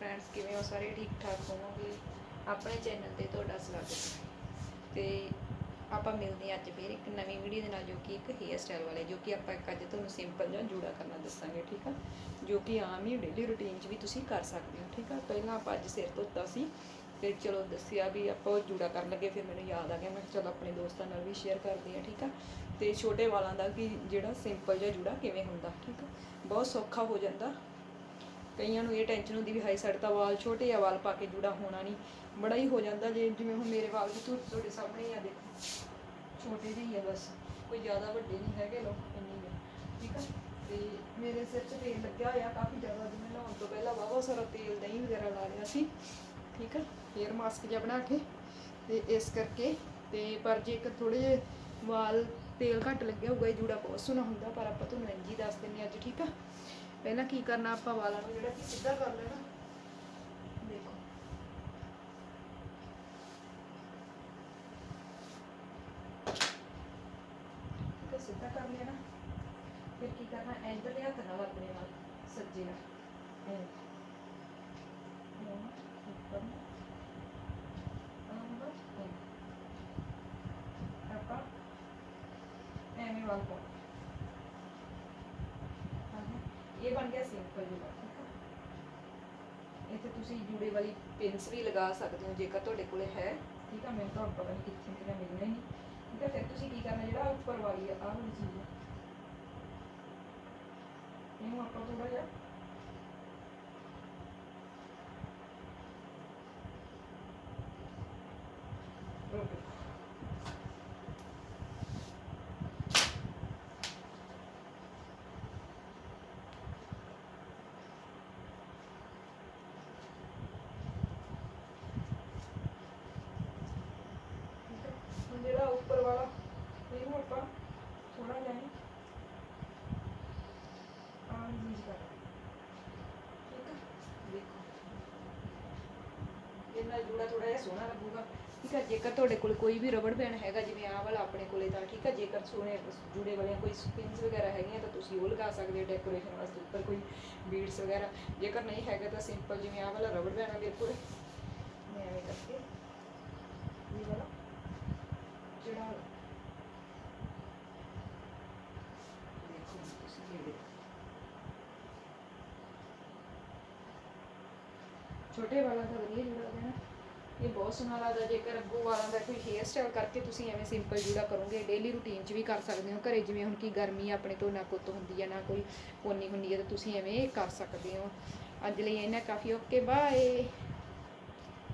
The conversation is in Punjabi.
ਫਰੈਂਡਸ ਕਿਵੇਂ ਹੋ? ਸਾਰੇ ਠੀਕ ਠਾਕ ਹੋਵੋਗੇ? ਆਪਣੇ ਚੈਨਲ ਤੇ ਤੁਹਾਡਾ ਸਵਾਗਤ ਹੈ। ਤੇ ਆਪਾਂ ਮਿਲਦੇ ਹਾਂ ਅੱਜ ਫਿਰ ਇੱਕ ਨਵੀਂ ਵੀਡੀਓ ਦੇ ਨਾਲ, ਜੋ ਕਿ ਇੱਕ ਹੇਅਰ ਸਟਾਈਲ ਵਾਲੇ, ਜੋ ਕਿ ਆਪਾਂ ਇੱਕ ਅੱਜ ਤੁਹਾਨੂੰ ਸਿੰਪਲ ਜਿਹਾ ਜੂੜਾ ਕਰਨਾ ਦੱਸਾਂਗੇ, ਠੀਕ ਆ? ਜੋ ਕਿ ਆਮ ਹੀ ਡੇਲੀ ਰੁਟੀਨ 'ਚ ਵੀ ਤੁਸੀਂ ਕਰ ਸਕਦੇ ਹੋ, ਠੀਕ ਆ? ਪਹਿਲਾਂ ਆਪਾਂ ਅੱਜ ਸਿਰ ਧੋਤਾ ਸੀ, ਫਿਰ ਚਲੋ ਦੱਸਿਆ ਵੀ ਆਪਾਂ ਉਹ ਜੂੜਾ ਕਰਨ ਲੱਗੇ, ਫਿਰ ਮੈਨੂੰ ਯਾਦ ਆ ਗਿਆ, ਮੈਂ ਚਲੋ ਆਪਣੇ ਦੋਸਤਾਂ ਨਾਲ ਵੀ ਸ਼ੇਅਰ ਕਰਦੀ ਆ ਠੀਕ ਆ? ਤੇ ਛੋਟੇ ਵਾਲਾਂ ਦਾ ਕਿ ਜਿਹੜਾ ਸਿੰਪਲ ਜਿਹਾ ਜੂੜਾ ਕਿਵੇਂ ਹੁੰਦਾ, ਠੀਕ ਆ? ਬਹੁਤ ਸੌਖਾ ਹੋ ਜਾਂਦਾ ਕਈਆਂ ਨੂੰ ਇਹ ਟੈਨਸ਼ਨ ਹੁੰਦੀ ਵੀ ਹਾਈ ਸਾਈਡ ਤਾਂ ਵਾਲ ਛੋਟੇ ਆ, ਵਾਲ ਪਾ ਕੇ ਜੂੜਾ ਹੋਣਾ ਨਹੀਂ ਬੜਾ ਹੀ ਹੋ ਜਾਂਦਾ ਜੇ ਜਿਵੇਂ ਹੁਣ ਮੇਰੇ ਵਾਲ ਵੀ ਤੁਹਾਡੇ ਸਾਹਮਣੇ ਆ, ਦੇਖੋ। ਛੋਟੇ ਜਿਹੇ ਹੀ ਆ ਬਸ। ਕੋਈ ਜ਼ਿਆਦਾ ਵੱਡੇ ਨਹੀਂ ਹੈਗੇ ਲੋ ਇੰਨੀ ਨੇ ਠੀਕ ਆ? ਤੇ ਮੇਰੇ ਸਿਰ 'ਚ ਤੇਲ ਲੱਗਿਆ ਹੋਇਆ, ਕਾਫੀ ਜ਼ਿਆਦਾ ਜਿਵੇਂ ਨਹਾਉਣ ਤੋਂ ਪਹਿਲਾਂ ਵਾਵਾ ਸਾਰਾ ਤੇਲ ਦਹੀਂ ਵਗੈਰਾ ਲਾ ਲਿਆ ਸੀ। ਠੀਕ ਆ? ਹੇਅਰ ਮਾਸਕ ਜਿਹਾ ਬਣਾ ਕੇ। ਤੇ ਇਸ ਕਰਕੇ ਤੇ ਪਰ ਜੇ ਇੱਕ ਥੋੜੇ ਜਿਹੇ ਵਾਲ ਤੇਲ ਘੱਟ ਲੱਗਿਆ ਹੋਊਗਾ, ਇਹ ਜੂੜਾ ਬਹੁਤ ਸੋਹਣਾ ਹੁੰਦਾ, ਪਰ ਆਪਾਂ ਤੁਹਾਨੂੰ ਇੰਝ ਹੀ ਦੱਸ ਦਿੰਨੇ ਅੱਜ, ਠੀਕ ਆ? ਪਹਿਲਾਂ ਕੀ ਕਰਨਾ ਆਪਾਂ ਵਾਲਾਂ ਨੂੰ ਜਿਹੜਾ ਕਿ ਸਿੱਧਾ ਕਰ ਲੈਣਾ। ਦੇਖੋ। ਠੀਕ ਸਿੱਧਾ ਕਰ ਲੈਣਾ। ਫਿਰ ਕੀ ਕਰਨਾ ਇੱਧਰ ਹੱਥ ਨਾਲ ਆਪਣੇ ਨਾਲ ਸੱਜੇ ਨਾਲ। ਐਂ। ਆਪਾਂ ਐਵੇਂ ਵਾਲ ਪਾਉਣਾ। ਇਹ ਬਣ ਗਿਆ ਸਿੰਪਲ ਜੂੜਾ ਠੀਕ ਆ? ਇੱਥੇ ਤੁਸੀਂ ਜੂੜੇ ਵਾਲੀ ਪਿੰਸ ਵੀ ਲਗਾ ਸਕਦੇ ਹੋ, ਜੇਕਰ ਤੁਹਾਡੇ ਕੋਲੇ ਹੈ। ਠੀਕ ਆ, ਮੈਨੂੰ ਤਾਂ ਪਤਾ ਨਹੀਂ ਕਿੱਥੇ ਕਿਹੜਾ ਮਿਲਣਾ ਨਹੀਂ ਠੀਕ ਆ, ਫਿਰ ਤੁਸੀਂ ਕੀ ਕਰਨਾ, ਜਿਹੜਾ ਉੱਪਰ ਵਾਲੀ ਆ, ਆਹ ਵਾਲੀ ਚੀਜ਼ ਆ। ਇਹਨੂੰ ਆਪਾਂ ਥੋੜਾ ਜਿਹਾ ਰੋਕ ਠੀਕ ਹੈ ਹੁਣ ਜਿਹੜਾ ਉੱਪਰ ਵਾਲਾ ਇਹਨੂੰ ਆਪਾਂ ਥੋੜਾ ਜਿਹਾ ਆਹ ਯੂਜ਼ ਕਰਨਾ ਠੀਕ ਹੈ ਦੇਖੋ। ਇਹ ਜੂੜਾ ਥੋੜਾ ਜਿਹਾ ਸੋਹਣਾ ਲੱਗੂਗਾ। ਠੀਕ ਹੈ ਜੇਕਰ ਤੁਹਾਡੇ ਕੋਲ ਕੋਈ ਵੀ ਰਬੜ ਬੈਂਡ ਹੈਗਾ, ਜਿਵੇਂ ਆਹ ਵਾਲਾ ਆਪਣੇ ਕੋਲੇ ਤਾਂ ਠੀਕ ਹੈ ਜੇਕਰ ਸੋਹਣੇ ਜੂੜੇ ਵਾਲੀਆਂ ਕੋਈ ਸਪਿੰਸ ਵਗੈਰਾ ਹੈਗੀਆਂ, ਤਾਂ ਤੁਸੀਂ ਉਹ ਲਗਾ ਸਕਦੇ ਹੋ ਡੈਕੋਰੇਸ਼ਨ ਵਾਸਤੇ ਉੱਪਰ ਕੋਈ ਬੀਡਸ ਵਗੈਰਾ। ਜੇਕਰ ਨਹੀਂ ਹੈਗਾ ਤਾਂ ਸਿੰਪਲ ਜਿਵੇਂ ਆਹ ਵਾਲਾ ਰਬੜ ਬੈਂਡ ਆ ਮੇਰੇ ਮੈਂ ਐਵੇਂ ਕਰਕੇ ਇਹ ਵਾਲਾ ਜਿਹੜਾ ਦੇਖੋ ਤੁਸੀਂ ਇਹ ਦੇਖੋ ਛੋਟੇ ਵਾਲਾਂ ਦਾ ਵਧੀਆ ਜੂੜਾ ਦੇਣਾ ਇਹ ਬਹੁਤ ਸੋਹਣਾ ਲੱਗਦਾ ਜੇਕਰ ਅੱਗੋਂ ਵਾਲਾਂ ਦਾ ਕੋਈ ਹੇਅਰ ਸਟਾਈਲ ਕਰਕੇ ਤੁਸੀਂ ਐਵੇਂ ਸਿੰਪਲ ਜੂੜਾ ਕਰੋਗੇ ਡੇਲੀ ਰੂਟੀਨ 'ਚ ਵੀ ਕਰ ਸਕਦੇ ਹੋ। ਘਰੇ ਜਿਵੇਂ ਹੁਣ ਕੀ ਗਰਮੀ ਆਪਣੇ ਤੋਂ ਨਾ ਕੁੱਤ ਹੁੰਦੀ ਹੈ ਨਾ ਕੋਈ ਪੋਨੀ ਹੁੰਦੀ ਹੈ ਤਾਂ ਤੁਸੀਂ ਐਵੇਂ ਕਰ ਸਕਦੇ ਹੋ। ਅੱਜ ਲਈ ਇਹਨਾਂ ਕਾਫੀ। Okay bye